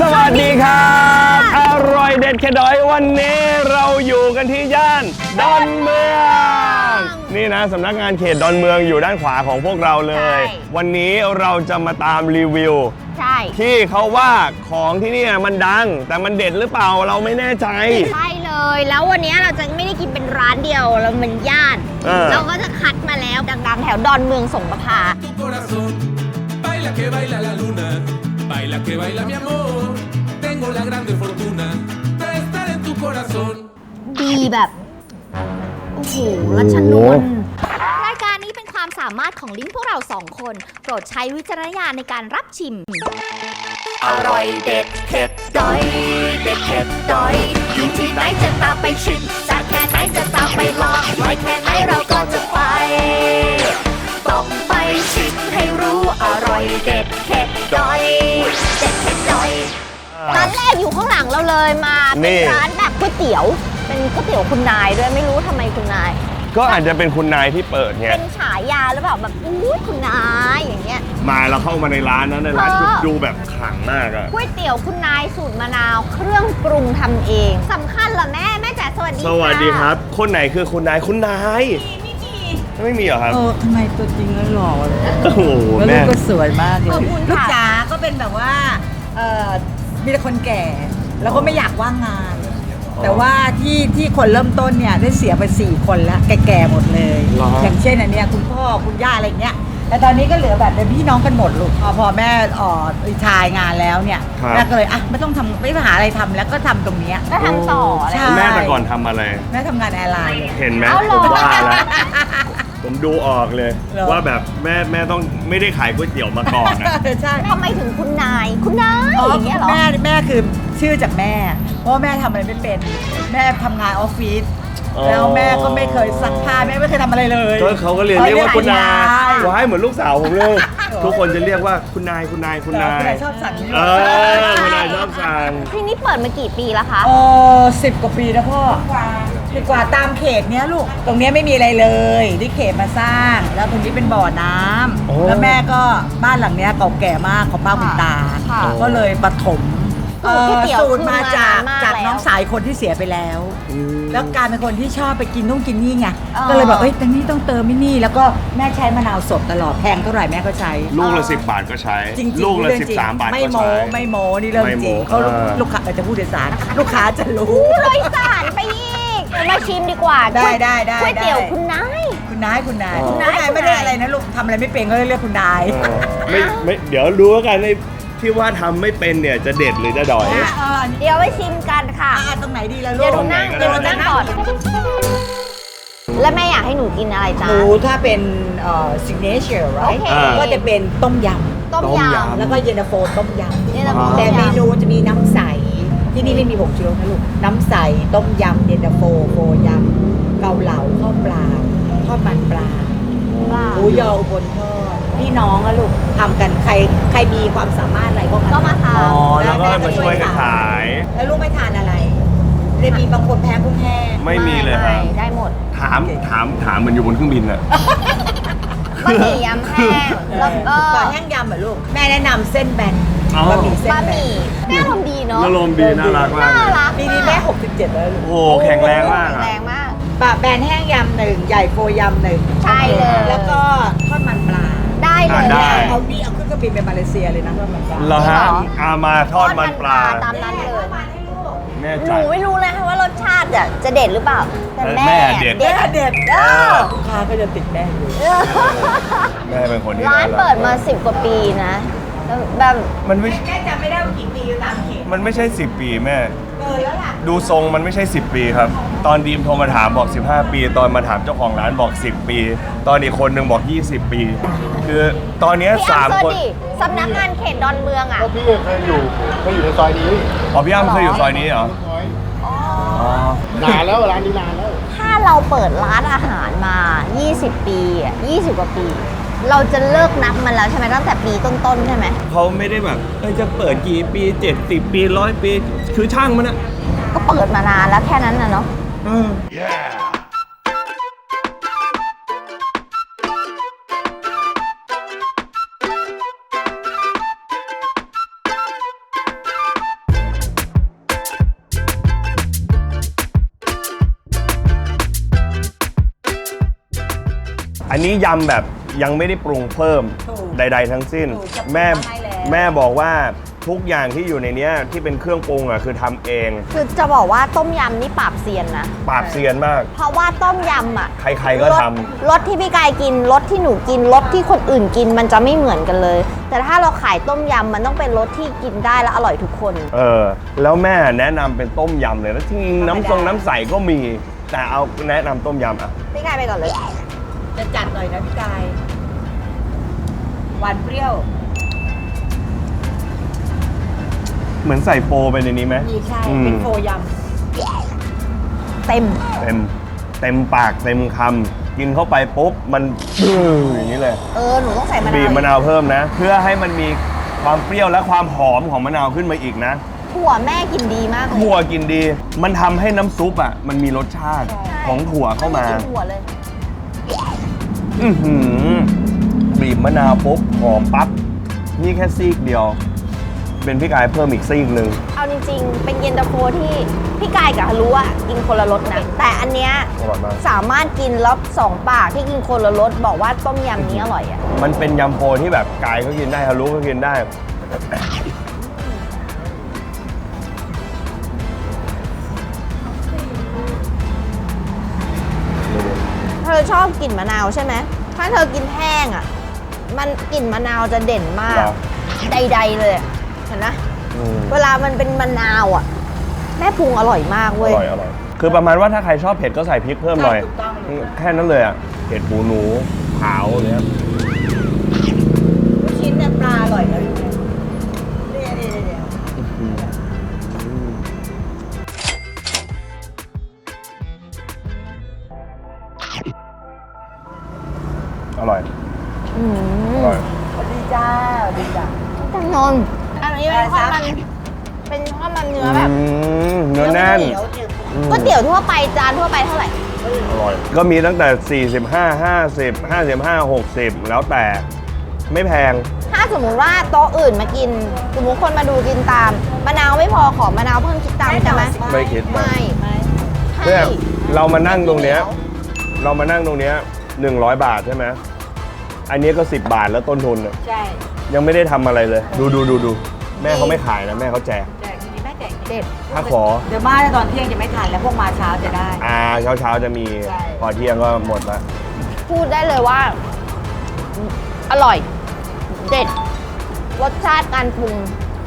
สวัสดีครับอร่อยเด็ดแค่ดอยวันนี้เราอยู่กันที่ย่านดอนเมือง นี่นะสำนักงานเขตดอนเมืองอยู่ด้านขวาของพวกเราเลย ใช่ วันนี้เราจะมาตามรีวิว ใช่ ที่เขาว่าของที่เนี่ยมันดัง แต่มันเด็ดหรือเปล่าเราไม่แน่ใจ ใช่เลย แล้ววันนี้เราจะไม่ได้กินเป็นร้านเดียว เราเป็นย่าน เออ เราก็จะคัดมาแล้วดังๆ แถวดอนเมืองสงประพา tu corazón. Baila que baila la luna, baila que baila mi amor. Tengo la grande fortuna de estar en tu corazón. ดีแบบ โอ้โหรัชนนท์รายการนี้เป็นความสามารถของลิ้นพวกเราสองคน โปรดใช้วิจารณญาณในการรับชิม อร่อยเด็ดเผ็ดดอย เด็ดเผ็ดดอย อยู่ที่ไหนจะตามไปชิมจากแค่ไหนจะตามไปลองไว้แค่ไหนเราก็จะไป ต้องไปชิม อร่อยเด็ดเผ็ดดอยเด็ดเผ็ดดอยร้านแรกอยู่ข้างหลังเราเลยมานี่เป็นร้านแบบก๋วยเตี๋ยว เป็นก๋วยเตี๋ยวคุณนายด้วยไม่รู้ทำไมคุณนาย ก็อาจจะเป็นคุณนายที่เปิดไงเป็นฉายาหรือเปล่าแบบอุ้ยคุณนายอย่างเงี้ย มาเราเข้ามาในร้านนะในร้านเออดูแบบขลังมากอะก๋วยเตี๋ยวคุณนายสูตรมะนาวเครื่องปรุงทำเองสำคัญเหรอแม่แม่จ๋าสวัสดีสวัสดีะครับ คนไหนคือคุณนายคุณนาย ไม่มีเหรอครับ เออทำไมตัวจริงแล้วหล่อเลยโอ้โหแล้วลูแม่ กก็สวยมากเลขอยบคุณลูกค่ะ จ๋าก็เป็นแบบว่าเออมีแต่คนแก่ แล้วก็ไม่อยากว่างงาน แต่ว่าที่ที่คนเริ่มต้นเนี่ยได้เสียไปสี่คนแล้วแก่ๆหมดเลย เหรออย่างเช่นอันเนี้ยคุณพ่อคุณย่าอะไรเงี้ยแต่ตอนนี้ก็เหลือแบบเป็นพี่น้องกันหมดลูกพอพอแม่ออรีไทายงานแล้วเนี่ยแม่ก็เลยอะไม่ต้องทำไม่ต้องหาอะไรทำแล้วก็ทำตรงเนี้ย ก็ทำต่ออะไรใช่ แม่แต่ก่อนทำอะไร แม่ทำงานแอร์ไลน์เลยเห็นไหมเอาเหรผอ มว่าแล้ว ผมดูออกเลย เหรอ ว่าแบบแม่แม่ต้องไม่ได้ขายก๋วยเตี๋ยวมาก่อนนะ ใช่ ทำไมถึงคุณนาย คุณนายอ๋ออย่างเงี้ยเหรอ แม่แม่คือชื่อจากแม่ เพราะว่าแม่ทำอะไรไม่เป็น แม่ทำงานออฟฟิศอ๋อ แล้วแม่ก็ไม่เคยซักผ้าแม่ไม่เคยทำอะไรเลยก็เขาก็เรียนเรียกว่าคุณนายใช่ว้ายเหมือนลูกสาวผมเลยทุกคนจะเรียกว่าคุณนายคุณนายคุณนายคุณนายชอบสั่งนี่เออคุณนายชอบสั่ง ที่นี่เปิดมากี่ปีแล้วคะ เออสิบกว่าปีนะพ่อ สิบกว่าตามเขตเนี้ยลูก ตรงเนี้ยไม่มีอะไรเลยที่เขตมาสร้าง แล้วตรงนี้เป็นบ่อน้ำโอ้ แล้วแม่ก็บ้านหลังเนี้ยเก่าแก่มากของป้าบุญตา ค่ะก็เลยปฐมสูตรก๋วยเตี๋ยวสูตรมาจากคือมานานมากจากแล้วน้องสายคนที่เสียไปแล้วแล้วกลายเป็นคนที่ชอบไปกินนู่นกินนี่ไง อ๋อ ก็เลยบอกเอ้ยตรงนี้ต้องเติมไม่นี่ แล้วก็แม่ใช้มะนาวสดตลอดแพงเท่าไหร่แม่ก็ใช้ ลูกละสิบบาทก็ใช้ จริงๆลูกละเรื่องสิบจริงสามบาทไม่ก็โมใช้ ไม่โมนี่เรื่องไม่จโม้ริงเขาเออ ลูกค้าเออจะพูดโดยสารลูกค้าจะรู้โดยสารไปอีก เดี๋ยวมาชิมดีกว่าได้ได้ได้ก๋วยเตี๋ยวได้ คุณนาย คุณนายคุณนายอ๋อ คุณนายคุณนายไม่ได้อะไรนะลูกทำอะไรไม่เป็นก็เลยเรียกคุณนาย เออไม่ไม่เดี๋ยวรู้แล้วกันไอ้ที่ว่าทำไม่เป็นเนี่ยจะเด็ดหรือจะดอย อะเออเดี๋ยวไปชิมกันค่ะ อะตรงไหนดีล่ะลูเดี๋ยวกหนูนั่งตรงไหนก็ได้เดี๋ยวหนูนั่งก่อน แล้วแม่อยากให้หนูกินอะไรหจ๊ะมูถ้าเป็นเอ่อ signature โอ right เคก็จะเป็นต้มยต้มต้มยยำำ แล้วก็เย็นตาโฟต้มยำนี่เราอ๋อแต่เมนูจะมีน้ำใส ที่นี่ไม่มีผงชูรสนะลูก น้ำใส ต้มยำเย็นตาโฟโฟยำเกาเหลาข้าวปลาทอดมันปลาว่าหมูยออุบลทอดพี่น้องอะลูกทำกันใครใครมีความสามารถอะไรก็ก็มาทอ๋อำแล้วก็ม่มาช่วยกันขาย แล้วลูกไม่ทานอะไรเลยมีบางคนแพ้กุ้งแห้งไม่มีเลยคไม่รับได้หมด ถามถามถามมันอยู่บนเครื่องบินอะบะหมี่ยำแห้งแล้วก็ปลาแห้งยำเหรอลูกแม่แนะนำเส้นแบน อ๋อบะหมี่เส้นบะแบหนมี่แม่อารมณ์ดีเนาะอารมณ์ดีน่ารักมากน่าเลยรักปีนี้แม่ 67 แล้วลูกโอ้โหแข็งแรงมากแข็งอะ แรงมากปลาแบนแห้งยำหนึ่งใหญ่โฟยำหนึ่งใช่เลย แล้วก็ทอดมันปลาได้เลยได้ เอาดีเอาขึ้นเครื่องบินไปมาเลเซียเลยนะทอดมันปลาเหรอฮะจริงเหรอ อามาทอดมันปลาตามนั้นเลย แน่หใจ นูไม่รู้เลยค่ะว่ารสชาติอะจะเด็ดหรือเปล่า แต่เออแม่แม่เด็ดเด็ดเด็ดเออลูกค้าก็จะติดแม่อยู่เออแม่เป็นคนที่ร้านรักเปิดมาสิบกว่าปีนะ แล้วแบบมันไม่แม่จำไม่ได้ว่ากี่ปีตามเขตมันไม่ใช่ 10 ปีแม่ เกินแล้วล่ะดูทรงมันไม่ใช่ 10 ปีครับ ตอนดีมโทรมาถามบอก 15 ปี ตอนมาถามเจ้าของร้านบอก 10 ปี ตอนอีกคนหนึ่งบอก 20 ปี คือตอนเนี้ยพี่สาอ้ำมเซอคร์นดิสำนักงานเขตดอนเมืองอะก็พี่เคยอยู่เคยอยู่ในซอยนี้อ๋อพี่อ้ำเคยอยู่ซอยนี้เหรอซอยอ๋ออ๋อ นานแล้วร้านนี้นานแล้ว ถ้าเราเปิดร้านอาหารมา 20 ปีอะ20 กว่าปี เราจะเลิกนับมันแล้วใช่ไหมตั้งแต่ปีต้นๆใช่ไหมเขาไม่ได้แบบเจะเปิดกี่ปีเจ็ดสิปีร้อยปี คือช่างมันอะก็เปิดมานานแล้วแค่นั้นนะเนาะอันนี้ยำแบบ ยังไม่ได้ปรุงเพิ่มถูกใด ๆ ทั้งสิ้น ถูกจะปรุงแม่มาให้แล้ว แม่บอกว่าทุกอย่างที่อยู่ในเนี้ยที่เป็นเครื่องปรุงอะคือทำเองคือจะบอกว่าต้มยำนี่ปราบเซียนนะ ปราบเซียนมาก เพราะว่าต้มยำอะใครๆก็ทำรสที่พี่กายกินรสที่หนูกินรสที่คนอื่นกินมันจะไม่เหมือนกันเลย แต่ถ้าเราขายต้มยำมันต้องเป็นรสที่กินได้และอร่อยทุกคน เออแล้วแม่แนะนำเป็นต้มยำเลยแล้วจริงๆน้ำทรงน้ำใสก็มี แต่เอาแนะนำต้มยำอะพี่กายไปก่อนเลย จะจัดหน่อยนะพี่กายหวานเปรี้ยว เหมือนใส่โฟไปในนี้ไหมมีใช่ อืมเป็นโฟยเต็ม เต็มเต็มปากเต็มคำกินเข้าไปปุ๊บมันอื้ออย่างนี้เลย เออ หนูต้องใส่มะนาวบีบมะนาวเพิ่มนะ เพื่อให้มันมีความเปรี้ยวและความหอมของมะนาวขึ้นมาอีกนะถั่วแม่กินดีมากเลยถั่วกินดี มันทำให้น้ำซุปอะมันมีรสชาติของถั่วเข้ามากินถั่วเลย อือหือบีบมะนาวปุ๊บหอมปั๊บ นี่แค่ซีกเดียว เป็นพี่กายเพิ่มอีกซีกหนึ่ง เอาจริงๆ เป็นเย็นตาโฟที่พี่กายกับฮารุอะกินคนละรสนะ แต่อันเนี้ยอร่อยมาก สามารถกินแล้วสองปากที่กินคนละรสบอกว่าต้มยำนี้อร่อยอะมันเป็นยำโพที่แบบกายก็กินได้ฮารุก็กินได้ ชอบกลิ่นมะนาวใช่ไหมถ้าเธอกินแห้งอะมันกลิ่นมะนาวจะเด่นมากเหรอ ใด ๆ เลยอะเห็นนะ อืมเวลามันเป็นมะนาวอะแม่ปรุงอร่อยมากอเว้ย ร่อยอร่อย คือประมาณว่าถ้าใครชอบเผ็ดก็ใส่พริกเพิ่มหน่อยถูกต้องเลย แค่นั้นเลยอะ เผ็ดหมูหนูขาวเนี่ย ก็มีตั้งแต่ 45 50 55 60 แล้วแต่ไม่แพง ถ้าสมมุติว่าโต๊ะอื่นมากิน สมมติคนมาดูกินตามมะนาวไม่พอขอมะนาวเพิ่มคิดตามใช่ไหมไม่คิด ไม่ไหมให้เนี่ยเรามานั่งตรงเนี้ยเรามานั่งตรงเนี้ย100 บาทใช่ไหมอันนี้ก็ 10 บาทแล้วต้นทุนน่ะใช่ ยังไม่ได้ทำอะไรเลย ดูดูดูดูแม่เขาไม่ขายนะ แม่เขาแจก แจกทีนี้แม่แจกเด็ดถ้าขอ เดี๋ยวมาตอนเที่ยงจะไม่ทันแล้วพวกมาเช้าจะได้ อ่าเช้าเช้าๆจะมีใช่ พอเที่ยงก็หมดละพูดได้เลยว่า อร่อย เด็ด รสชาติการปรุง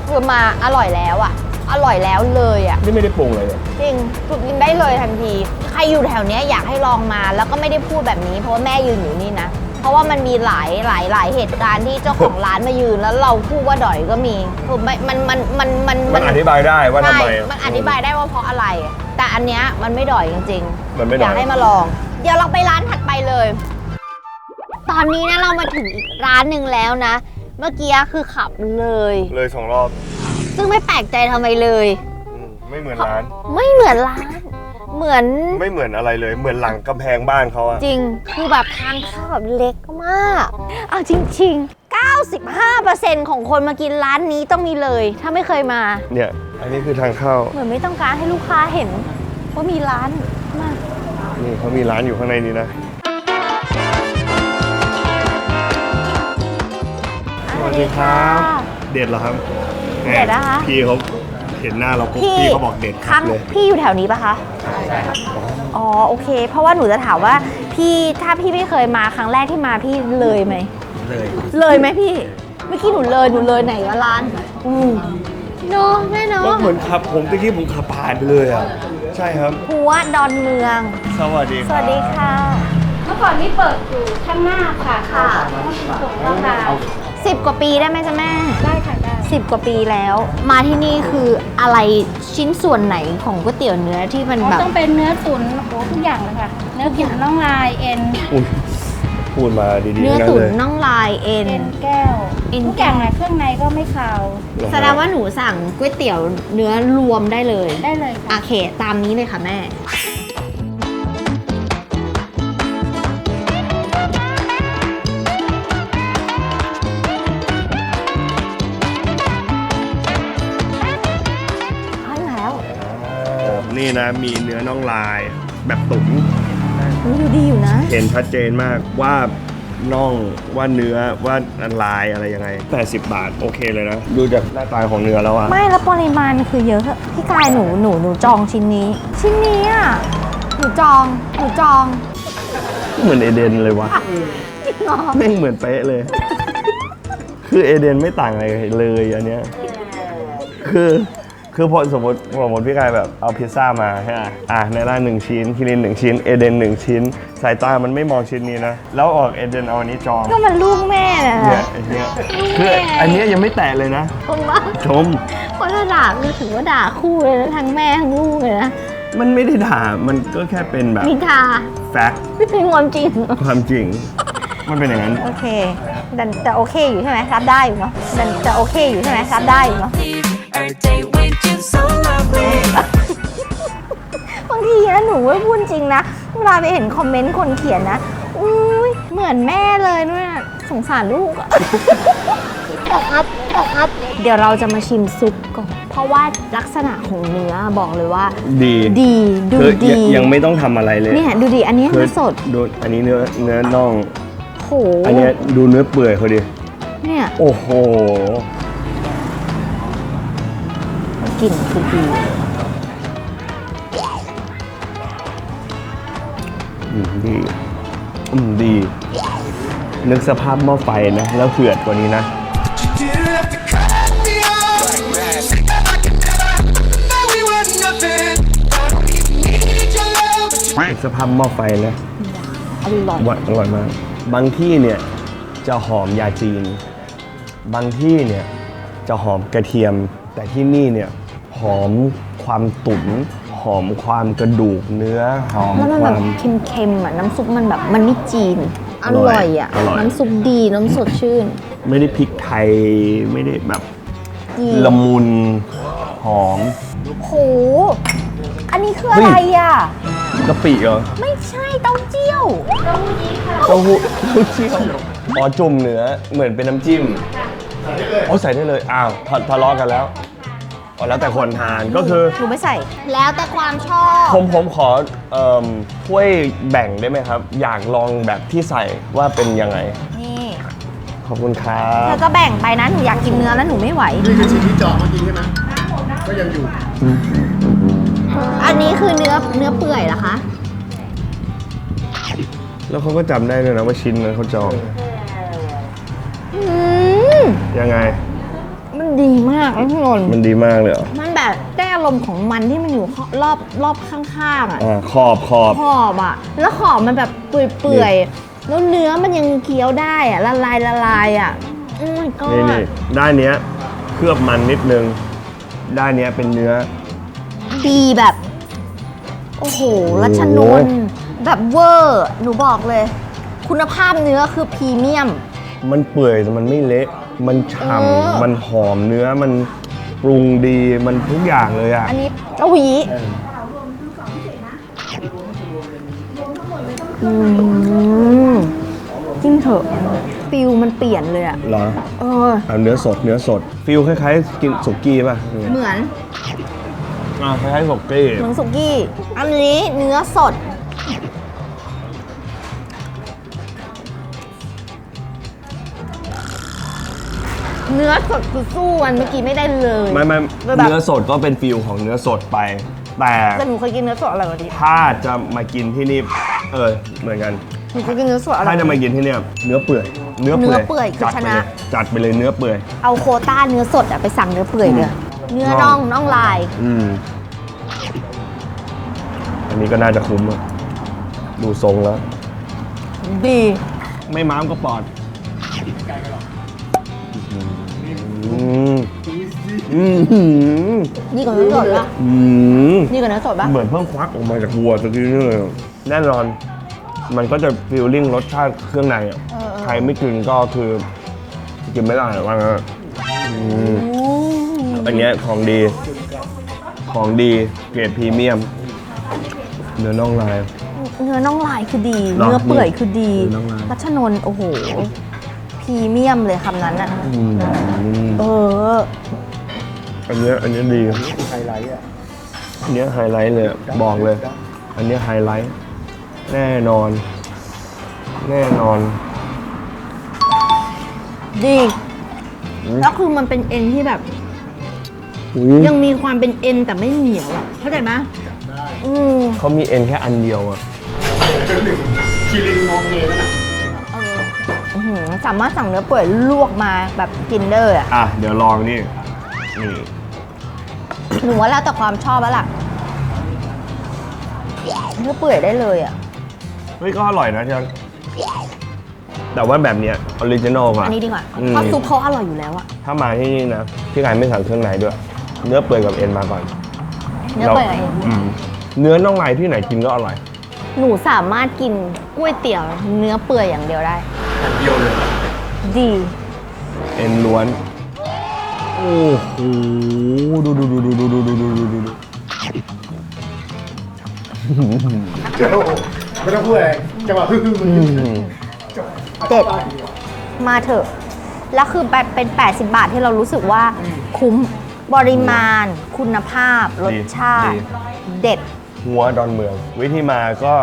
คือมาอร่อยแล้วอะอร่อยแล้วเลยอะนี่ไม่ได้ปรุงเลยเนี่ยจริงคือกินได้เลยทันที ใครอยู่แถวเนี้ยอยากให้ลองมา แล้วก็ไม่ได้พูดแบบนี้ เพราะว่าแม่ยืนอยู่นี่นะ เพราะว่ามันมีหลายหลายหลายเหตุการณ์ที่เจ้าของร้านมายืนแล้วเราพูดว่าดอยก็มีคือไม่มันมันมันมันมันอธิบายได้ว่าทำไม ใช่มันอธิบายได้ว่าเพราะอะไร แต่อันเนี้ยมันไม่ดอยจริงมันไม่ๆดอยอยากให้มาลอง เดี๋ยวเราไปร้านถัดไปเลย ตอนนี้นะเรามาถึงอีกร้านหนึ่งแล้วนะ เมื่อกี้คือขับเลย เลยสองรอบซึ่งไม่แปลกใจทำไมเลย อืมไม่เหมือนร้าน ไม่เหมือนร้าน เหมือนไม่เหมือนอะไรเลย เหมือนหลังกำแพงบ้านเขาอะจริงคือแบบทางเข้าแบบเล็กมาก เอาจริง ๆ 95%ของคนมากินร้านนี้ต้องมีเลย ถ้าไม่เคยมา เนี่ย อันนี้คือทางเข้า เหมือนไม่ต้องการให้ลูกค้าเห็นว่ามีร้านมากนี่เขามีร้านอยู่ข้างในนี้นะสวัสดีครับ เด็ดเหรอครับเด็ดนะคะ พี่เขา เห็นหน้าเราปุ๊บพี่พี่เขาบอกเด็ดครั้งเลยพี่อยู่แถวนี้ปะคะอ๋อโอเค เพราะว่าหนูจะถามว่าพี่ถ้าพี่ไม่เคยมาครั้งแรกที่มาพี่เลยไหมเลย เลยไหมพี่เมื่อกี้หนูเลยหนูเลยไหนวะร้านอืมเนาะแม่เนาะก็เหมือนขับผมตะกี้ผมขับผ่านไปเลยอะใช่ครับหัวดอนเมือง สวัสดีครับสวัสดีค่ะเมื่อก่อนนี้เปิดอยู่ข้างหน้าค่ะค่ะส่งราคาสิบกว่าปีได้ไหมจ๊ะแม่ได้ ค่ะได้สิบกว่าปีแล้ว มาที่นี่คืออะไรชิ้นส่วนไหนของก๋วยเตี๋ยวเนื้อที่มันอ๋อแบบ ต้องเป็นเนื้อตุ๋นโอ้โหทุกอย่างเลยค่ะ เนื้อตุ๋นน่องลายเอ็นอุ๊ยพูดมาดีๆเนื้อทั้งตุ๋นเลย น่องลายเอ็น เอ็นแก้วเอ็นทุกแก้อย่าวงอะเครื่องในก็ไม่คาวแสดงว่าหนูสั่งก๋วยเตี๋ยวเนื้อรวมได้เลยได้เลยโอค่ะเค ตามนี้เลยค่ะแม่ นี่นะมีเนื้อน่องลายแบบตุ๋นดูดีอยู่นะ เห็นชัดเจนมากว่าน่องว่าเนื้อว่าลายอะไรยังไง 80 บาทโอเคเลยนะ ดูจากหน้าตาของเนื้อแล้วอะไม่แล้วปริมาณมันคือเยอะพี่กายหนูหนูหนูจองชิ้นนี้ ชิ้นนี้อะหนูจองหนูจองเหมือนเอเดนเลยวะไม่งเหมือนเป๊ะเลย คือเอเดนไม่ต่างอะไรเลยอันเนี้ยคือ คือพอสมมติสมมติพี่กายแบบเอาพิซซ่ามาใช่ไหมอะในร้านหนึ่งชิ้นคิรินหนึ่งชิ้น เอเดนหนึ่งชิ้น สายตามันไม่มองชิ้นนี้นะ แล้วออกเอเดนเอาอันนี้จองก็มันลูกแม่นะเนี่ยไอ้เนี่ยคืออันเนี้ยยังไม่แตะเลยนะชมว่าชมเพราะถ้าด่าคือถือว่าด่าคู่เลยนะทั้งแม่ทั้งลูกเลยนะมันไม่ได้ด่ามันก็แค่เป็นแบบนินทาแฟกต์ไม่เป็นความจริง ความจริง มันเป็นอย่างนั้น โอเคแต่แต่โอเคอยู่ใช่ไหมรับได้อยู่เนาะแต่แต่โอเคอยู่ใช่ไหมรับได้อยู่เนาะ Every day with you so lovely บางทีนะหนูว่าพูดจริงนะ เวลาไปเห็นคอมเมนต์คนเขียนนะอุ้ยเหมือนแม่เลยนู่นน่ะสงสารลูกอะ ครับครับ เดี๋ยวเราจะมาชิมซุปก่อน เพราะว่าลักษณะของเนื้อบอกเลยว่า ดีดีดูคือดียังยังไม่ต้องทำอะไรเลยเนี่ยดูดิอันนี้คืเนื้อสดดูอันนี้เนื้อเนื้อน่อง โหอันเนี้ยดูเนื้อเปื่อยเขาดิ เนี่ย โอ้โห กลิ่นคือดีอืมดีอืมดี นึกสภาพหม้อไฟนะ แล้วเผือดกว่านี้นะ You didn't have to cut me off. Like that. That we were nothing. I don't even need your love, but you นึกสภาพหม้อไฟนะอร่อยอร่อยอร่อยมาก บางที่เนี่ยจะหอมยาจีน บางที่เนี่ยจะหอมกระเทียม แต่ที่นี่เนี่ยห อมความตุ๋นหอมความกระดูกเนื้อหอมแล้วมันคแบวาบม เค็มๆอะน้ำซุปมันแบบมันไม่จีน ออร่ร่ออยยอะ อร่อย น้ำซุปดีน้ำสดชื่น ไม่ได้พริกไทยไม่ได้แบบดีละมุนหอม โหอันนี้คืออะไรอะ กะปิเหรอไม่ใช่เต้าเจี้ยว เต้าหู้เต้าเจี้ยวอ๋อจุ่มเนื้อเหมือนเป็นน้ำจิ้มโอ้ใส่ได้เลยอ้าวทะทะเลาะกันแล้ว อ๋อแล้วแต่คนทานก็คือ หนูไม่ใส่ แล้วแต่ความชอบ ผมผมขอเอ่อถ้วยแบ่งได้ไหมครับ อยากลองแบบที่ใส่ว่าเป็นยังไง นี่ขอบคุณครัเธบ อก็แบ่งไปนะ หนูอยากกินเนื้อแล้วหนูไม่ไหว นี่คือสิ่งที่จองเมื่อกี้ใช่ไหมก็ยังอยู่ อันนี้คือเนื้อเนื้อเปื่อยเหรอคะ แล้วเขาก็จำได้ด้วยนะว่าชิ้นนั้นเขาจอง อืมยังไง มันดีมากนะพี่นนท์มันดีมากเลยเหรอมันแบบได้อารมณ์ของมันที่มันอยู่รอบรอบข้างๆอะอ่าขอบขอบขอบอะ แล้วขอบมันแบบเปื่อยๆแล้วเนื้อมันยังเคี้ยวได้อะละลายละลายอะโอ้ my นี่ god นี่ด้านเนี้ยเคลือบมันนิดนึงด้านเนี้ยเป็นเนื้อ ดีแบบ โอ้โหรัชนนท์แบบเวอร์ หนูบอกเลย คุณภาพเนื้อคือพรีเมียม มันเปื่อยแต่มันไม่เละ มันฉ่เออำมันหอมเนื้อมันปรุงดีมันทุกอย่างเลยอะ อันนี้เต้าหวีอืมจิ้มเถอะฟิลมันเปลี่ยนเลยอะเหรอเออ เอาเนื้อสดเนื้อสดฟิลคล้ายๆกินสุกี้ป่ะเหมือนอ่าคล้ายๆสุกี้เหมือนสุกี้ อันนี้เนื้อสด เนื้อสดคือสู้มันเมื่อกี้ไม่ได้เลยไม่ไม่แบบเนื้อสดก็เป็นฟิลของเนื้อสดไป แต่แต่หนูเคยกินเนื้อสดอะไรกว่านี้ถ้าจะมากินที่นี่เออเหมือนกันหนูเคยกินเนื้อสดอะไรถ้าจะมากินที่เนี่ยเนื้อเปื่อยเนื้อเปื่อยเนื้อเปื่อยคือจัดชไปนะเลยจัดไปเลยเนื้อเปื่อย เอาโควต้าเนื้อสดอะไปสั่งเนื้อเปื่อยเลยเนื้อน่องน่องลาย อืมอันนี้ก็น่าจะคุ้มอะดูทรงแล้ว ดี ไม่ม้ามก็ปอด อืมอืมนี่กับเนื้อสดปะอืมนี่กับเนื้อสดปะเหมือนเพิ่งควักออกมาจากวัวตะกี้นี่เลยแน่นอน มันก็จะฟีลลิ่งรสชาติเครื่องในอะใครไม่กินก็คือ กินไม่ได้หรอกว่างั้นอืมอันเนี้ยของดี ของดีเกรดพรีเมียม เนื้อน่องลาย เนื้อน่องลายคือดีหรอเนื้อเปื่อยคือดีเนื้อน่องลาย รัชนนท์โอ้โห พรีเมียมเลยคำนั้นอะอืมเออ อันเนี้ยอันเนี้ยดีไฮไลท์อะอันเนี้ยไฮไลท์เลยอะบอกเลย อันเนี้ยไฮไลท์แน่นอน แน่นอน ดีแล้วคือมันเป็นเอ็นที่แบบ อุ๊ยยังมีความเป็นเอ็นแต่ไม่เหนียวอะเข้าใจไหมอืมเขามีเอ็นแค่อันเดียวอะคิรินมองเองนะเอออื้อหือ สามารถสั่งเนื้อเปื่อยลวกมาแบบกินได้เลยอะอะ เดี๋ยวลองนี่ นี่ หนูว่าแล้วแต่ความชอบแล้วล่ะเนื้อเปื่อยได้เลยอะ เฮ้ย ก็อร่อยนะที่รักแต่ว่าแบบเนี้ยออริจินอลกว่า อันนี้ดีกว่าอืม เพราะซุปเขาอร่อยอยู่แล้วอะ ถ้ามาที่นี่นะ พี่กายไม่สั่งเครื่องในด้วย เนื้อเปื่อยกับเอ็นมาก่อนเนื้อเปื่อยกับเอ็น อืมเนื้อน่องลายที่ไหนกินก็อร่อย หนูสามารถกินก๋วยเตี๋ยวเนื้อเปื่อยอย่างเดียวได้เดียวเลยดี เอ็นล้วน โอ้โห ดูดูดูดูดูดูดูดูดูดูเดี๋ยวไม่ต้องพูดอะไรจังหวะฮึ่มๆมันอืขึ้นมเด็ด มาเถอะ แล้วคือแบบเป็น 80 บาทที่เรารู้สึกว่าคุ้มปริมาณ คุณภาพ รสชาติ ดี เด็ด หัวดอนเมือง วิธีมาก็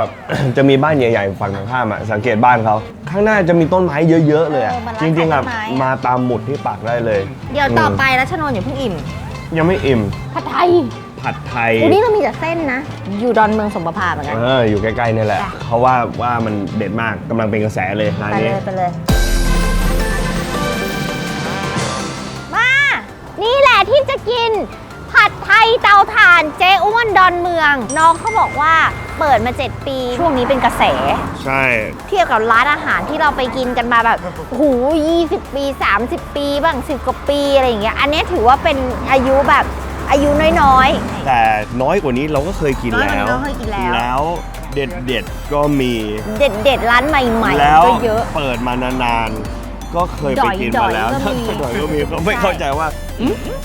จะมีบ้านใหญ่ๆฝั่งตรงข้ามอะสังเกตบ้านเขาข้างหน้าจะมีต้นไม้เยอะๆเลยอะเออมันจร้านริงๆอะขายต้นไม้อะ มาตามหมุดที่ปักได้เลย เดี๋ยวต่อมไปแล้วชนนอย่าเพิ่งอิ่มยังไม่อิ่มผัดไทยผัดไทย วันนี้เรามีแต่เส้นนะ อยู่ดอนเมืองสมประภาเหมือนกัน เอออยู่ใกล้ๆนี่แหละจ้ะ เขาว่าว่ามันเด็ดมากกำลังเป็นกระแสเลยร้านไปเลนี้ ยไปเลย มา นี่แหละที่จะกินผัดไทยเตาถ่านเจ๊อ้วนดอนเมือง น้องเขาบอกว่าเปิดมา 7 ปี ช่วงนี้เป็นกระแส ใช่ เทียบกับร้านอาหารที่เราไปกินกันมาแบบหู20 ปี 30 ปีบ้าง10กว่าปีอะไรอย่างเงี้ย อันเนี้ยถือว่าเป็นอายุแบบอายุน้อยแต่น้อยกว่านี้เราก็เคยกินน้อยกว่าแล้ว นี้เราเคยกินแล้ว แล้วเด็ดเด็ดๆก็มีๆเด็ดๆร้านใหม่แล้วๆก็เยอะ เปิดมานานๆ ก็เคยไปกินดอมายๆแล้วก็มีดอยก็มีก็ไม่ใช่ เข้าใจว่าอืม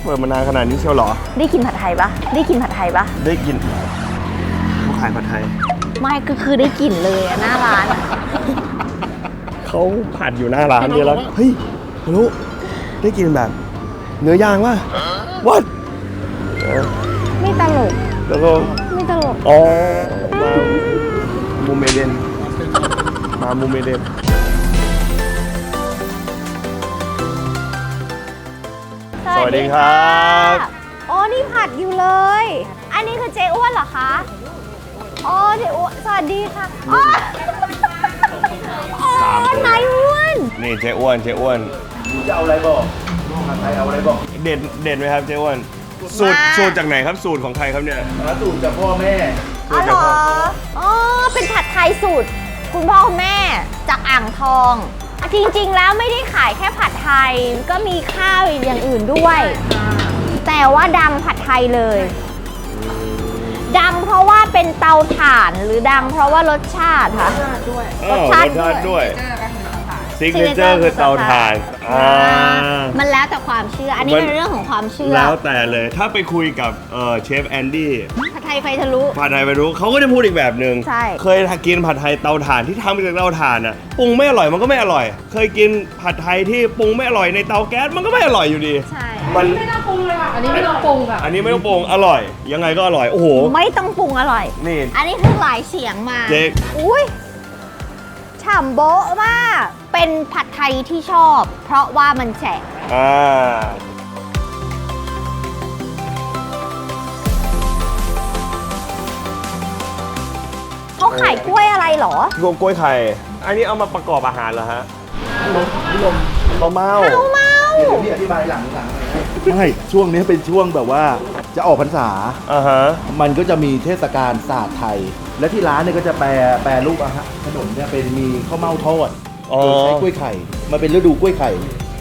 เปิดมานานขนาดนี้เชียวเหรอ ได้กินผัดไทยปะได้กินผัดไทยปะได้กินเขาขายผัดไทย ไม่ก็คือได้กลิ่นเลยอะหน้าร้านอะเขาผัดอยู่หน้าร้านเดียวแล้วเฮ้ยไม่รู้ได้กินแบบ เนื้อย่างว่ะวัดไม่ตลกแล้วก็ไม่ตลกอ๋อมามูเมเดนมามูเมเดน สวัสดีครับอ๋อนี่ผัดอยู่เลย อันนี้คือเจ๊อ้วนเหรอคะอ๋อเจ๊อ้วนสวัสดีค่ะอ๋ออ๋อนายอ้วนนี่เจ๊อ้วนเจ๊อ้วนจะเอาอะไรบอกผัดไทยเอาอะไรบอกเด่นเด่นไหมครับเจ๊อ้วนสูตรมากสูตรจากไหนครับสูตรของใครครับเนี่ยแล้วสูตรจากพ่อแม่อ๋อเหรออ๋อเป็นผัดไทยสูตร คุณพ่อคุณแม่จากอ่างทองอะ จริงๆ แล้วไม่ได้ขายแค่ผัดไทย ก็มีข้าวอย่างอื่นด้วย แต่ว่าดังผัดไทยเลยดังเพราะว่าเป็นเตาถ่านหรือดังเพราะว่ารสชาติคะอ้าวรสชาติรสชาติด้ด้ววยย ซิกเนเจอร์คือเตาถ่านอ่ามันแล้วแต่ความเชื่อ อันนี้มันเป็นเรื่องของความเชื่อ แล้วแต่เลย ถ้าไปคุยกับเอ่อเชฟแอนดี้ผัดไทยไฟทะลุ ผัดไทยไปรู้เขาก็จะพูดอีกแบบหนึ่งใช่เคยกินผัดไทยเตาถ่านที่ทำมาจากเตาถ่านอะปรุงไม่อร่อยมันก็ไม่อร่อย เคยกินผัดไทยที่ปรุงไม่อร่อยในเตาแก๊สมันก็ไม่อร่อยอยู่ดี ใช่มันอันนี้ไม่ต้องปรุงค่ะ อันนี้ไม่ต้องปรุงอร่อย ยังไงก็อร่อย โอ้โห ไม่ต้องปรุงอร่อย นี่ อันนี้คือหลายเสียงมาเจ๊อุ้ยฉ่ำโบ๊ะมาก เป็นผัดไทยที่ชอบ เพราะว่ามันแฉะอ่าเขาขายกล้วยอะไรเหรอรวมกล้วยไข่ อันนี้เอามาประกอบอาหารเหรอฮะลมเมาเอาเมาพี่อธิบายหลังหลังไม่ ช่วงนี้เป็นช่วงแบบว่าจะออกพรรษา อ่าฮะ มันก็จะมีเทศกาลศาสตร์ไทย และที่ร้านเนี่ยก็จะแปรแปรรูปอาหารขนมเนี่ยเป็นมีข้าวเม่าทอด อ๋อ โดยใช้กล้วยไข่มันเป็นฤดูกล้วยไข่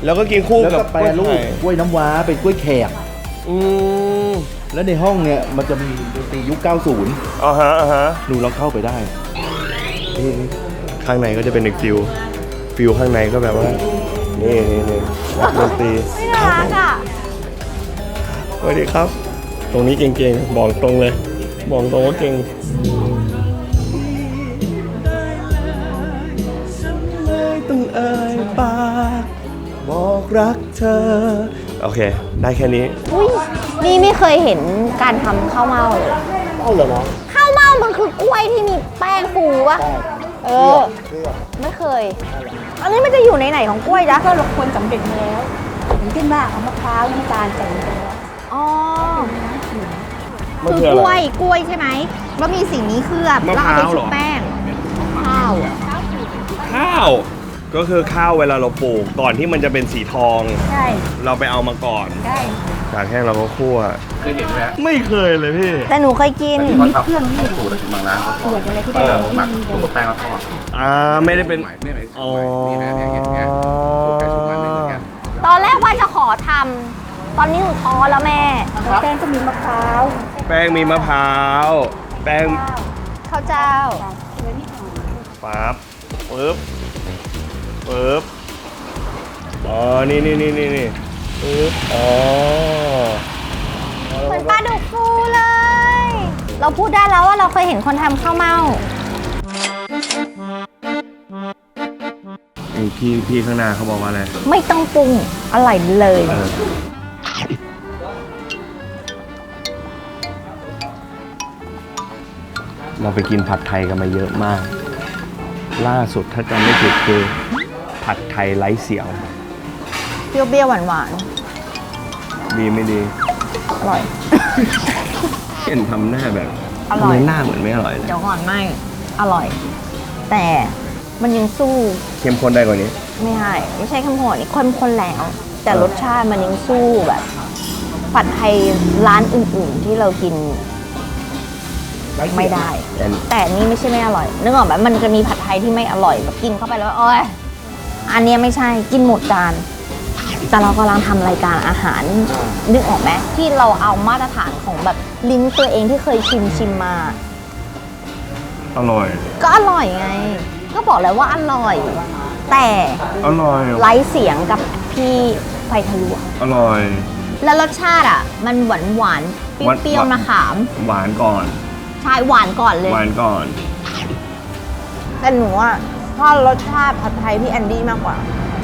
แล้วก็กินคู่แล้วกับก็แปรรูปกล้วยน้ำว้าเป็นกล้วยแขก อืมแล้วในห้องเนี่ยมันจะมีดนตรียุค 90อ่าฮะอ่าฮะ หนูลองเข้าไปได้นี่ข้างในก็จะเป็นอีกฟิลฟิลข้างในก็แบบว่า นี่นี่นี่นักดนตรีไม่น่ารักอะสวัสดีครับ ตรงนี้เก่งๆ บอกตรงเลย บอกตรงว่าเก่งต้อง รักเธอ โอเค ได้แค่นี้อุ้ยนี่ไม่เคยเห็นการทำข้าวเม่าเลยเอาเหรอน้องข้าวเม่ามันคือกล้วยที่มีแป้งฟูปะเออ ไม่เคย อันนี้มันจะอยู่ในไหนของกล้วยจ๊ะก็เราควรสำเร็จมาแล้วอย่างเช่นว่าเอามะพร้าวน้ำตาลใส่ลงไปแล้วอ๋อมันคืคือออะกล้ไรวยกล้วยใช่ไหมแล้วมีสิ่งนี้เคลือบมะแล้วพร้าวเอาไปเหรชุอบแป้งข้าวอะข้าว ก็คือข้าวเวลาเราปลูกก่อนที่มันจะเป็นสีทอง ใช่เราไปเอามาก่อนใช่ตากแห้งเราก็คั่ว เคยเห็นไหมฮะไม่เคยเลยพี่ แต่หนูเคยกินเขาทำสูตรบางร้านเขาส่วนอะไรที่เอได้อไม่หมักมีเลตัวยแป้งแล้วทอดอ่าไม่ได้เป็น หมายเนี่ยไหนอ๋อ นี่นะเนี่ยอย่างเงี้ยสูตรใครสูตรมันไม่เหมือนกันตอนแรกว่าจะขอทำตอนนี้หนูท้อแล้วแม่แล้วแป้งก็มีมะพร้าวแป้งมีมะพร้าว แป้งข้าวเจ้าเกลือนิดหน่อยปั๊บปึ๊บ ปึ๊บอ๋อ นี่นี่นี่นี่นี่ปึ๊บอ๋อเหมือนปลาดุกฟูเลย เราพูดได้แล้วว่าเราเคยเห็นคนทำข้าวเม่าไอ้พี่พี่ข้างหน้าเขาบอกว่าอะไรไม่ต้องปรุงอร่อยเลย เออเราไปกินผัดไทยกันมาเยอะมาก ล่าสุดถ้าจำไม่ผิดคือ ผัดไทยไร้เสียว เปรี้ยวๆหวานดีไม่ดี ๆอร่อย เห็นทำหน้าแบบอร่อย ทำไมหน้าเหมือนไม่อร่อยเลยเดี๋ยวก่อนไม่อร่อย แต่มันยังสู้เข้มข้นได้กว่านี้ ไม่ใช่ไม่ใช่ข้าวโพดนี่ข้นข้นแล้ว แต่รสชาติมันยังสู้แบบผัดไทยร้านอื่นๆ ที่เรากินไม่ได้แต่แต่นี่ไม่ใช่ไม่อร่อยนึกออกไหมมันจะมีผัดไทยที่ไม่อร่อยแบบกินเข้าไปแล้ว โอ้ย อันเนี้ยไม่ใช่กินหมดจาน แต่เรากำลังทำรายการอาหารนึกออกไหมที่เราเอามาตรฐานของแบบลิ้นตัวเองที่เคยชิมชิมมา อร่อย ก็อร่อยไง ก็บอกแล้วว่าอร่อย แต่อร่อย ไร้เสียงกับพี่ไฟทะลุอะอร่อย แล้วรสชาติอะ มันหวานหวานๆหวานเปรี้ยวๆมะขามหวานก่อน ใช่หวานก่อนเลย หวานก่อน แต่หนูอะ ชอบรสชาติผัดไทยพี่แอนดี้มากกว่า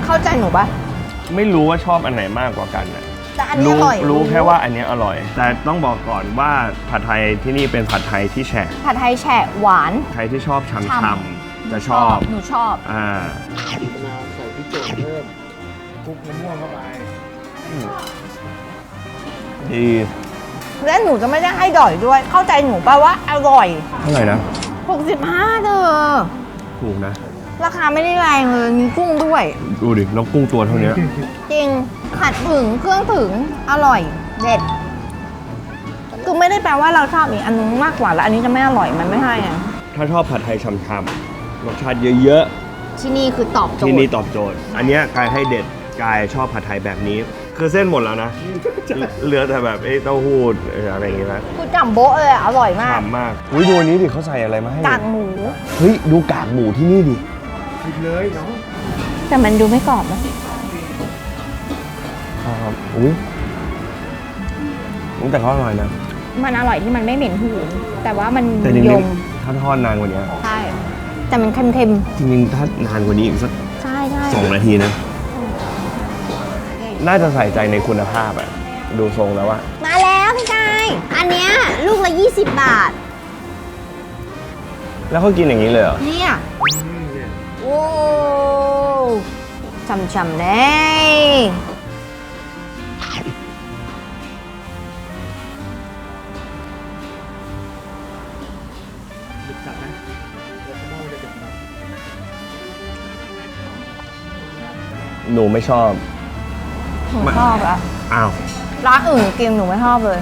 เข้าใจหนูปะไม่รู้ว่าชอบอันไหนมากกว่ากันนะแต่อันนี้รู้อร่อยรู้แค่ว่าอันเนี้ยอร่อย แต่ต้องบอกก่อนว่าผัดไทยที่นี่เป็นผัดไทยที่แฉะผัดไทยแฉะหวาน ใครที่ชอบชฉ่ำๆจะชอบหนูชอบ อ่ามะนาวใส่พริกโจดเพิ่มคลุกมะม่วงเข้าไปดีและหนูจะไม่ได้ให้ดอยด้วย เข้าใจหนูป่ะว่าอร่อย เท่าไหร่นะ65เด้อถูกนะ ราคาไม่ได้แรงเลยมีกุ้งด้วย ดูดิแล้วกุ้งตัวเท่านี้จริงผัดถึงเครื่องถึงอร่อยเด็ดคือไม่ได้แปลว่าเราชอบอีกอันนึงมากกว่าแล้วอันนี้จะไม่อร่อยมันไม่ใช่ไงถ้าชอบผัดไทยชำๆรสชาติเยอะที่นี่คือตอบๆโจที่ทนี่ย์ตอบโจทย์ อันเนี้ยกายให้เด็ดกายชอบผัดไทยแบบนี้ คือเส้นหมดแล้วนะ เหลือแต่แบบไอ้เต้าหู้เอ่ออะไรอย่างเงี้ยนะคือจัมโบ้เลยอะอร่อยมาก ฉ่ำมากอุ้ยดูอันนี้ดิเขาใส่อะไรมาให้กากหมู เฮ้ยดูกากหมูที่นี่ดิ ผิดเลยน้องแต่มันดูไม่กรอบนะครับอุ้ยแต่เขาอร่อยนะมันอร่อยที่มันไม่เหม็นหืนแต่ว่ามันแต่จริยงมๆถ้าทอดนานกว่านี้ใช่แต่มันเค็มจริงๆถ้านานกว่านี้อีกสักๆใช่ใช่สองนาทีนะน่าจะใส่ใจในคุณภาพอะดูทรงแล้วว่ามาแล้วพี่กายอันเนี้ยลูกละ 20 บาทแล้วเขากินอย่างนี้เลยเหรอเนี่ยโอ้ช่ำๆเลยหนูไม่ชอบ หนูชอบอะอ้าว ร้านอื่นกินหนูไม่ชอบเลย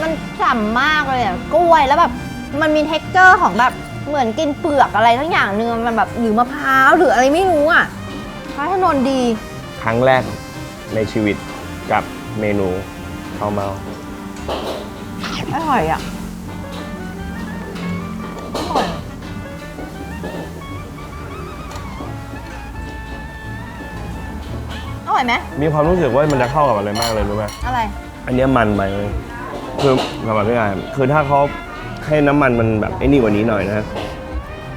มันฉ่ำมากเลยอะกล้วยแล้วแบบ มันมีเท็กเจอร์ของแบบ เหมือนกินเปลือกอะไรทั้งอย่างหนึงมันแบบหรือมะพร้าวหรืออะไรไม่รู้อะพระถนนดี ครั้งแรกในชีวิตกับเมนูข้าวเมา อร่อยอะอร่อยอร่อยไหมมีความรู้สึกว่ามันจะเข้ากับอะไรมากเลยรู้ไหมอะไร อันเนี้ยมันไปเลยคือสำหรับพี่กายคือถ้าเขา ให้น้ำมันมันแบบไอ้นี่กว่านี้หน่อยนะ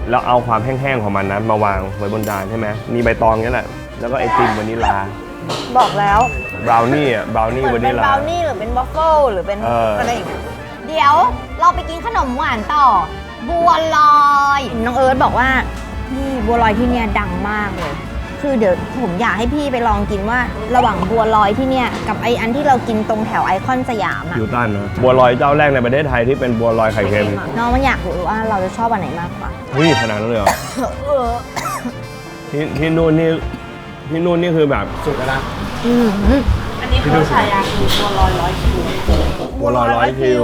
แล้วเอาความแห้งๆของมันนะมาวางไว้บนจานใช่ไหมมีใบตองนี่แหละแล้วก็ไอติมวานิลาบอกแล้วบราวนี่อะบราวนี่เหมืวาอนเป็นินลา บราวนี่หรือเป็นวัฟเฟิลหรือเป็นเอออ อะไรอย่างเงี้ยเดี๋ยวเราเราไปกินขนมหวานต่อ บัวลอย น้องเอิร์ธบอกว่าพี่บัวลอยที่เนี่ยดังมากเลย คือเดี๋ยวผมอยากให้พี่ไปลองกินว่า ระหว่างบัวลอยที่เนี่ยกับไออันที่เรากินตรงแถวไอคอนสยามอะอยู่ต้านนะบัวลอยเจ้าแรกในประเทศไทยที่เป็นบัวลอยไข่เค็มน้องมันอยากรู้ว่าเราจะชอบอันไหนมากกว่านี่ขนาดนั้นเลยเหรอเออที่ที่นู่นนี่ที่นู่นนี่คือแบบสุดแล้วนะอืมอันนี้เขาฉายาคือบัวลอยร้อยคิวบัวลอยร้อยคิว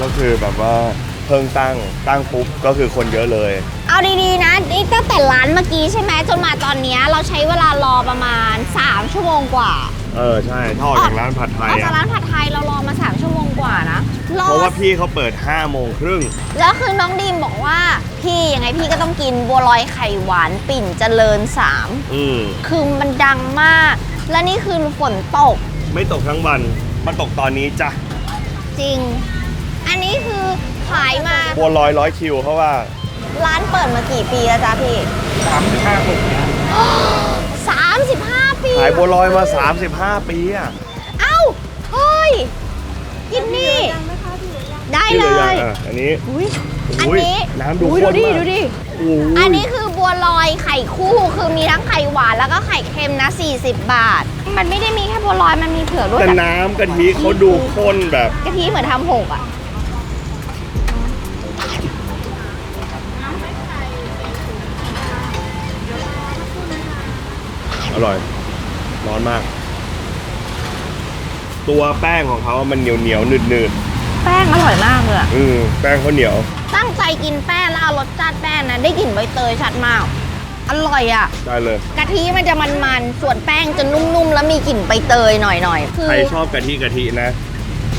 ก็คือแบบว่าเพิ่งตั้งตั้งปุ๊บก็คือคนเยอะเลย เอาดีๆนะนี่ตั้งแต่ร้านเมื่อกี้ใช่ไหมจนมาตอนเนี้ยเราใช้เวลารอประมาณ 3 ชั่วโมงกว่าเออใช่ถ้าออกจากร้านผัดไทยออกจากอะร้านผัดไทยเรารอมา 3 ชั่วโมงกว่านะรอเพราะว่าพี่เขาเปิด5โมงครึ่งแล้วคือน้องดีมบอกว่า พี่ยังไงพี่ก็ต้องกินบัวลอยไข่หวานปิ่นเจริญอืม3คือมันดังมาก และนี่คือฝนตก ไม่ตกทั้งวันมันตกตอนนี้จ้ะจริง อันนี้คือขายมาบัวลอยร้อยคิวเพราะว่าร้านเปิดมากี่ปีแล้วจ๊ะพี่35ปี35ปีขายบัวลอยมา 35 ปีอะเอ้าเฮ้ยกินนี่ได้ที่เลหลือยังยอะอันนี้อุ้ยอันอุ้ยนี้น้ำดูอุ้ยข้ดูนดิมากดูดิโอ้ยอันนี้คือบัวลอยไข่คู่คือมีทั้งไข่หวานแล้วก็ไข่เค็มนะ 40 บาท มันไม่ได้มีแค่บัวลอยมันมีเผือกด้วยแต่แต่น้ำกะทิเขาดูข้นแบบ กะทิเหมือนทำหกอะ อร่อย ร้อนมาก ตัวแป้งของเขามันเหนียวเหนียวๆหนืดหนืดแป้งอร่อยมากเลยอะๆอืมแป้งเขาเหนียว ตั้งใจกินแป้งแล้วเอารสชาติแป้งนะได้กลิ่นใบเตยชัดมาก อร่อยอะ ได้เลย กะทิมันจะมันๆ ส่วนแป้งจะนุ่มๆ แล้วมีกลิ่นใบเตยหน่อยๆ คือใครชอบกะทิกะทินะ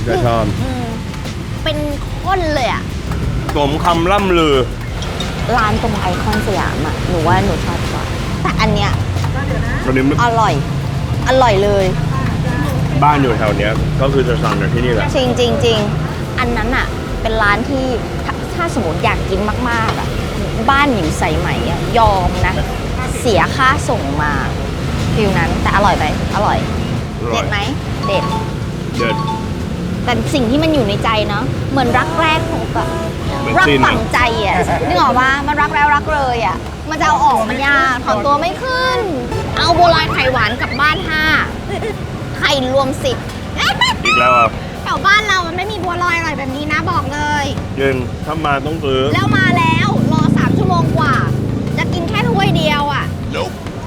จะชอบอืมเป็นข้นเลยอะ สมคำล่ำลือ ร้านตรงไอคอนสยามอะ หนูว่าหนูชอบกว่าแต่อันเนี้ย ตอนนี้อร่อย อร่อยเลย บ้านอยู่แถวเนี้ยก็คือจะสั่งจากที่นี่แหละ จริงจริงจริงอันนั้นอะ เป็นร้านที่ถ้าถ้าสมมติอยากกินมากๆอะ บ้านอยู่ใส่ใหม่อะยอมนะ เสียค่าส่งมาฟิลนั้นแต่อร่อยไหมอร่อย อร่อย เด็ดไหมเด็ด เด็ด แต่สิ่งที่มันอยู่ในใจเนาะเหมือนรักแรกของแบบเหมือนรักจิ้นฝังใจอะ นึกออกว่ามันรักแล้วรักเลยอะ มันจะเอาออกมันยากถอนตัวไม่ขึ้น เอาบัวลอยไข่หวานกลับบ้านห้าไข่รวมสิบอีกแล้วอะแถวบ้านเรามันไม่มีบัวลอยอร่อยแบบนี้นะบอกเลยยืนถ้ามาต้องซื้อ แล้วมาแล้วรอสามชั่วโมงกว่า จะกินแค่ถ้วยเดียวอะ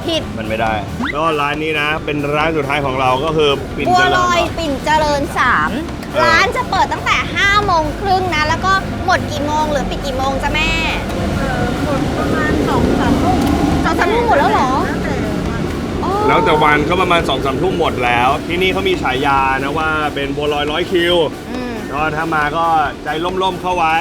ผิดมันไม่ได้ก็ร้านนี้นะ เป็นร้านสุดท้ายของเราก็คือปิ่นบัวเจริญลอยปิ่นเจริญสามเออร้านจะเปิดตั้งแต่5โมงครึ่งนะ แล้วก็หมดกี่โมงหรือปิดกี่โมงจ้ะแม่หมดประมาณสองสามทุ่ม สองสามทุ่มหมดแล้วเหรออ๋อแล้วแต่วันก็ประมาณ2องสามทุ่มหมดแล้ว ที่นี่เขามีฉายานะว่าเป็นบัวลอยร้อยคิวอืมก็ถ้ามาก็ใจร่มๆเข้าไว้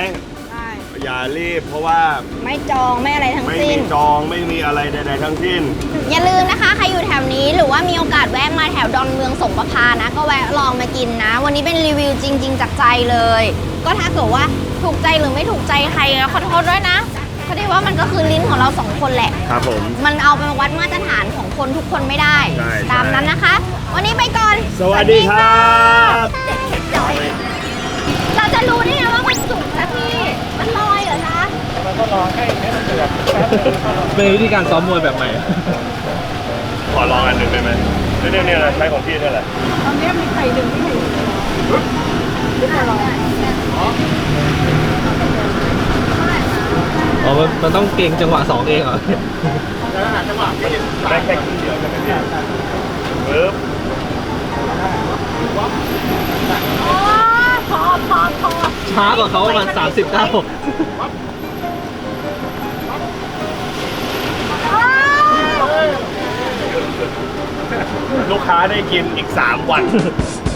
อย่ารีบเพราะว่าไม่จองไม่อะไรทั้งไม่สิ้มีน จองไม่มีอะไรใดๆทั้งสิ้น อย่าลืมนะคะ ใครอยู่แถวนี้หรือว่ามีโอกาสแวะมาแถวดอนเมืองสงประพานะ ก็แวะลองมากินนะ วันนี้เป็นรีวิวจริง ๆ จากใจเลย ก็ถ้าเกิดว่าถูกใจหรือไม่ถูกใจใครขอโทษด้วยนะเพราะที่ว่ามันก็คือลิ้นของเราสองคนแหละ ครับผม มันเอาไปวัดมาตรฐานของคนทุกคนไม่ได้ ใช่ตามนั้นนะคะ วันนี้ไปก่อนสวัสดีครับเราจะรู้ได้ไงว่ามันสุกนะพี่มันลอยเหรอจ๊ะมันก็รอให้ให้มันเดือดแป๊บนึงก็รอเป็นวิธีการซ้อมมวยแบบใหม่ ขอลองอันหนึ่งได้ไหมเนี่ยเนี่ยใช้ของพี่เท่าไหร่ตอนนี้มีไข่หนึ่งที่ไข่ อ๋อมันมันต้องเก่งจังหวะสองเองเหรอได้แค่ครึ่งเดียวใช่ไหมพี่ปึ๊บอ๋อพอพอพอช้ากว่าเขาประมาณ30เท่าลูกค้าได้กินอีก 3 วัน